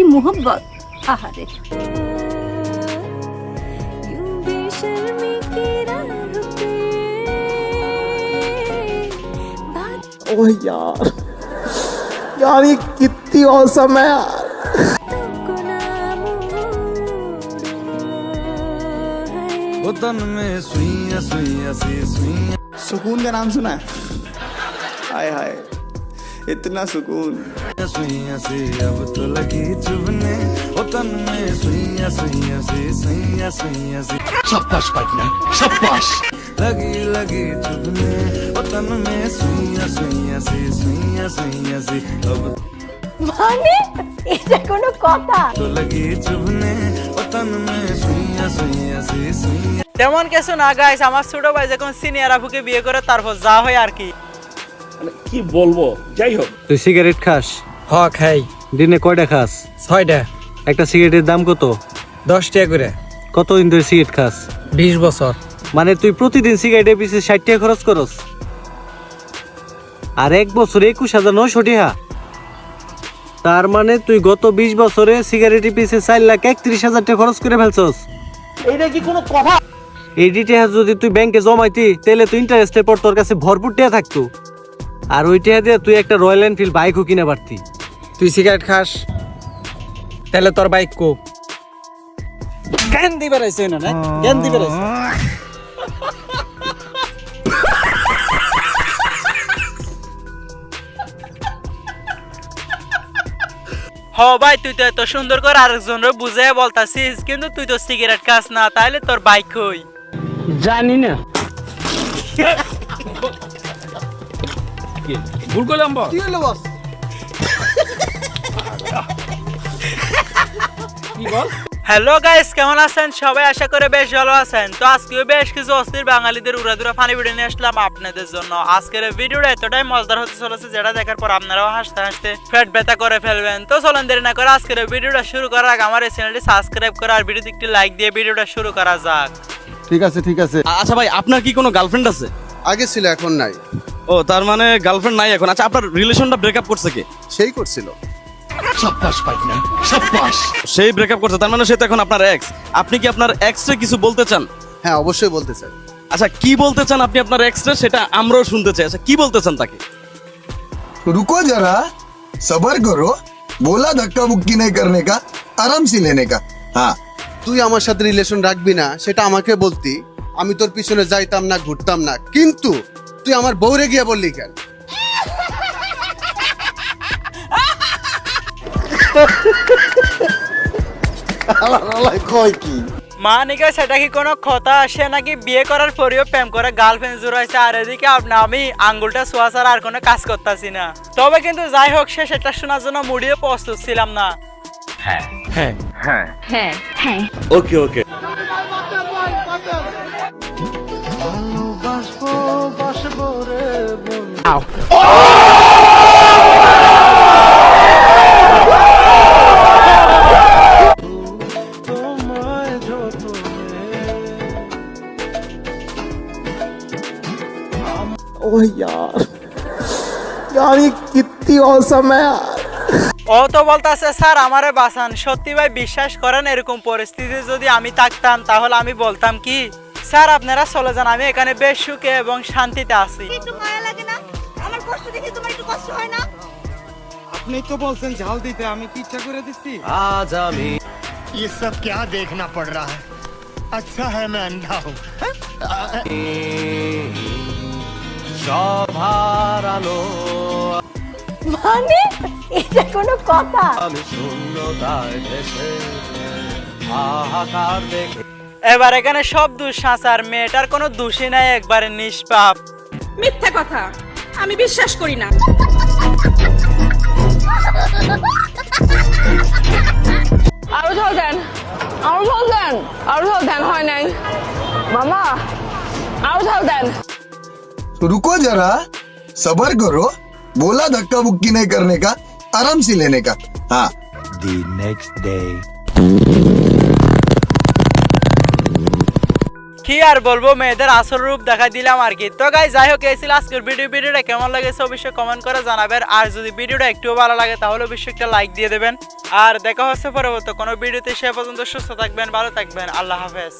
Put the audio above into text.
की मोहब्बत। आहारे यार। यार ये कितनी औसम है यार। में सुइया सुइया सुइया। सुकून का नाम सुना है। हाय हाय। इतना सुकून सुइया सी अब तो लगी चुभने वो तन में सुइया सुइया सी सुइया सुइया सी शाबाश पार्टनर शाबाश लगी लगी चुभने वो तन में सुइया सुइया सी सुइया सुइया सी अब মানে এটা কোনো কথা तो लगी चुभने वो तन में सुइया सुइया सी सुइया তেমন কিছু না গাইস আমার ছোট ভাই যখন সিনিয়র আবুকে বিয়ে করে তারপর যা হয় আর কি মানে কি বলব? যাই হোক। তুই সিগারেট খাস? হ খাই। দিনে কয়টা খাস? ছয়টা একটা সিগারেটের দাম কত? দশ টাকা করে। কতদিন ধরে সিগারেট খাস? বিশ বছর। মানে তুই প্রতিদিন সিগারেটের পিছিয়ে ষাট টাকা খরচ করস? আর এক বছরে একুশ হাজার নয়শো টাকা। তার মানে তুই গত বিশ বছরে সিগারেটের পিছিয়ে চার লাখ একত্রিশ হাজার টাকা খরচ করে ফেলছস। এটা কি কোনো কথা? এই টাকা যদি তুই ব্যাংকে জমাইতি তাহলে তুই ইন্টারেস্টের পর তোর কাছে ভরপুর টাকা থাকতো। আর ওইটা দিয়ে তুই একটা রয়্যাল এনফিল্ড বাইকও কিনে পারতি। তুই সিগারেট খাস তাহলে তোর বাইক কো। জ্ঞান দিবে রাইছে না না? জ্ঞান দিবে রাইছে হ ভাই তুই তো এত সুন্দর করে আরেকজনের বুঝে বলতাছিস কিন্তু তুই তো সিগারেট খাস না তাহলে তোর বাইক কই? জানি না। ভুল করলাম বস কি হলো বস। কি বল? হ্যালো গাইস কেমন আছেন? সবাই আশা করে বেশ ভালো আছেন। তো আজকেও বেশ কিছু অস্থির বাঙালিদের উড়াদুরা ফানি ভিডিও নিয়ে আসলাম আপনাদের জন্য। আজকের ভিডিওটা এতটাই মজাদার হতে চলেছে যেটা দেখার পর আপনারাও হাসতে হাসতে পেট ব্যথা করে ফেলবেন। তো চলেন দেরি না করে আজকের ভিডিওটা শুরু করার আগে আমার এই চ্যানেলটি সাবস্ক্রাইব করে আর ভিডিওতে একটি লাইক দিয়ে ভিডিওটা শুরু করা যাক। ঠিক আছে ঠিক আছে। আচ্ছা ভাই আপনার কি কোনো গার্লফ্রেন্ড আছে? আগে ছিল এখন নাই। ও তার মানে গার্লফ্রেন্ড নাই এখন। আচ্ছা আপনার রিলেশনটা ব্রেকআপ করছে কি? সেই করছিল। সেই ব্রেকআপ করছে তার মানে সে তো এখন আপনার এক্স আপনি কি আপনার এক্সরে কিছু বলতে চান? হ্যাঁ অবশ্যই বলতে চাই। আচ্ছা কি বলতে চান আপনি আপনার এক্সরে সেটা আমরাও শুনতে চাই। আচ্ছা কি বলতে চান তাকে? রুকো যারা সবার করো। বলা ধাক্কা মুক্কি নেই করনে কা আরাম লেনে কা। হ্যাঁ। তুই আমার সাথে রিলেশন রাখবি না সেটা আমাকে বলতি। আমি তোর পিছনে যাইতাম না ঘুরতাম না। কিন্তু তুই আমার বউরে গিয়ে বললি কেন? কয় কি মা নিকা সেটা কি কোনো কথা নাকি বিয়ে করার পরেও প্রেম করে গার্লফ্রেন্ড আর এদিকে আপনি আমি আঙ্গুলটা ছোঁয়া ছাড়া আর কোনো কাজ করতেছি না। তবে কিন্তু যাই হোক সে সেটা শোনার জন্য মুড়িয়ে প্রস্তুত ছিলাম না। ওকে ওকে ओह यार यार ये कितनी औसम है यार ও তো বলতাছে স্যার আমারে বাঁচান সত্যি ভাই বিশ্বাস করেন এরকম পরিস্থিতি যদি আমি থাকতাম তাহলে আমি বলতাম কি স্যার আপনারা চলে যান আমি এখানে বেশ সুখে এবং শান্তিতে আছি কষ্ট দেখে তোমার একটু কষ্ট হয় না আপনি তো বলছেন ঝাল দিতে আমি কি ইচ্ছা করে দিচ্ছি आज আমি ये सब क्या देखना पड़ रहा है अच्छा है मैं अंधा हूँ সভার আলো মানে এটা কোনো কথা আমি শূন্যতায় ভেসে হাহাকার দেখে এবার এখানে সব দোষ সাঁচার মেয়েটার কোনো দোষই নাই একবারে নিষ্পাপ মিথ্যা কথা আমি বিশ্বাস করি না আরো ঝাল দেন আরো ঝাল দেন আরো ঝাল দেন হয় নাই মামা আরো ঝাল দেন रुको जरा सबर करो बोला धक्का मुक्की नहीं करने का आराम से लेने का हाँ কি কি আর বলব, মেয়েদের আসল রূপ দেখা দিলাম আর কি। তো গাই যাই হোক, এই ছিল আজকের ভিডিও ভিডিওটা কেমন লাগেছে অবশ্যই কমেন্ট করে জানাবেন। আর যদি ভিডিওটা একটু ভালো লাগে, তাহলে অবশ্যই একটা লাইক দিয়ে দেবেন। আর দেখা হচ্ছে পরবর্তী কোনো ভিডিওতে সে পর্যন্ত সুস্থ থাকবেন, ভালো থাকবেন। আল্লাহ হাফেজ।